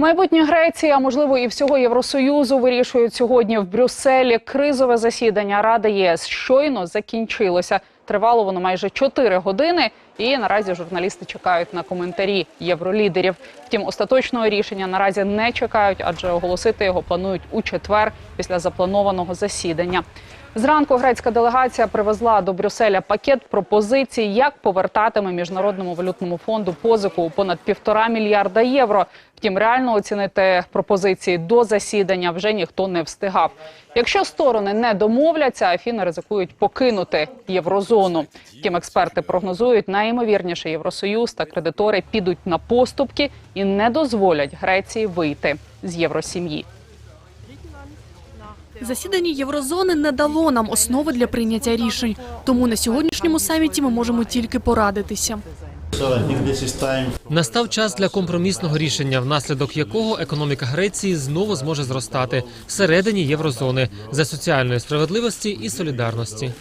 Майбутнє Греції, а можливо і всього Євросоюзу вирішують сьогодні в Брюсселі. Кризове засідання Ради ЄС щойно закінчилося. Тривало воно майже 4 години, і наразі журналісти чекають на коментарі євролідерів. Втім, остаточного рішення наразі не чекають, адже оголосити його планують у четвер після запланованого засідання. Зранку грецька делегація привезла до Брюсселя пакет пропозицій, як повертатиме міжнародному валютному фонду позику у понад півтора мільярда євро. Втім, реально оцінити пропозиції до засідання вже ніхто не встигав. Якщо сторони не домовляться, Афіни ризикують покинути єврозону. Втім, експерти прогнозують, найімовірніше євросоюз та кредитори підуть на поступки і не дозволять Греції вийти з євросім'ї. Засідання Єврозони не дало нам основи для прийняття рішень. Тому на сьогоднішньому саміті ми можемо тільки порадитися. Настав час для компромісного рішення, внаслідок якого економіка Греції знову зможе зростати всередині єврозони за соціальної справедливості і солідарності.